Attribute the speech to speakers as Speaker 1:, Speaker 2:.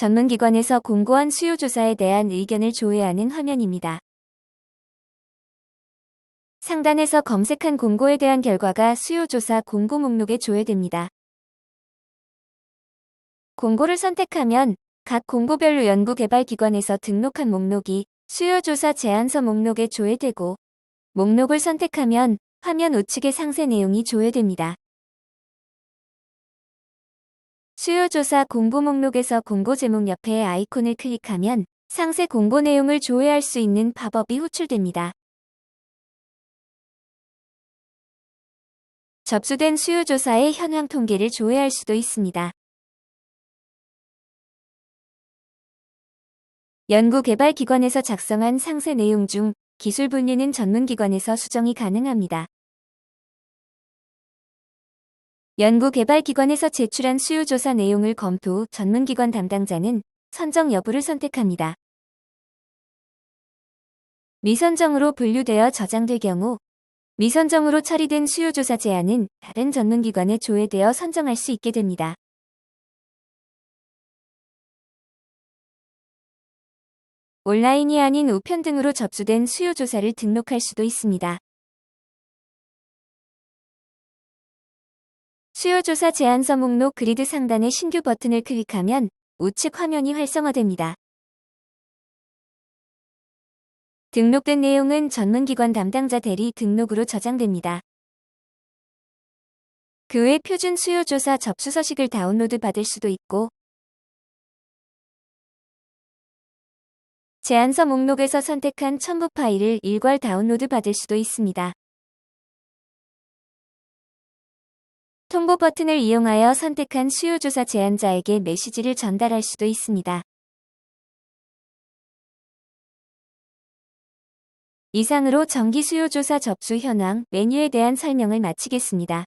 Speaker 1: 전문기관에서 공고한 수요조사에 대한 의견을 조회하는 화면입니다. 상단에서 검색한 공고에 대한 결과가 수요조사 공고 목록에 조회됩니다. 공고를 선택하면 각 공고별로 연구개발기관에서 등록한 목록이 수요조사 제안서 목록에 조회되고 목록을 선택하면 화면 우측의 상세 내용이 조회됩니다. 수요조사 공고 목록에서 공고 제목 옆에 아이콘을 클릭하면 상세 공고 내용을 조회할 수 있는 팝업이 호출됩니다. 접수된 수요조사의 현황 통계를 조회할 수도 있습니다. 연구개발기관에서 작성한 상세 내용 중 기술 분리는 전문기관에서 수정이 가능합니다. 연구개발기관에서 제출한 수요조사 내용을 검토 후 전문기관 담당자는 선정 여부를 선택합니다. 미선정으로 분류되어 저장될 경우 미선정으로 처리된 수요조사 제안은 다른 전문기관에 조회되어 선정할 수 있게 됩니다. 온라인이 아닌 우편 등으로 접수된 수요조사를 등록할 수도 있습니다. 수요조사 제안서 목록 그리드 상단의 신규 버튼을 클릭하면 우측 화면이 활성화됩니다. 등록된 내용은 전문기관 담당자 대리 등록으로 저장됩니다. 그 외 표준 수요조사 접수 서식을 다운로드 받을 수도 있고 제안서 목록에서 선택한 첨부 파일을 일괄 다운로드 받을 수도 있습니다. 통보 버튼을 이용하여 선택한 수요조사 제안자에게 메시지를 전달할 수도 있습니다. 이상으로 정기 수요조사 접수 현황 메뉴에 대한 설명을 마치겠습니다.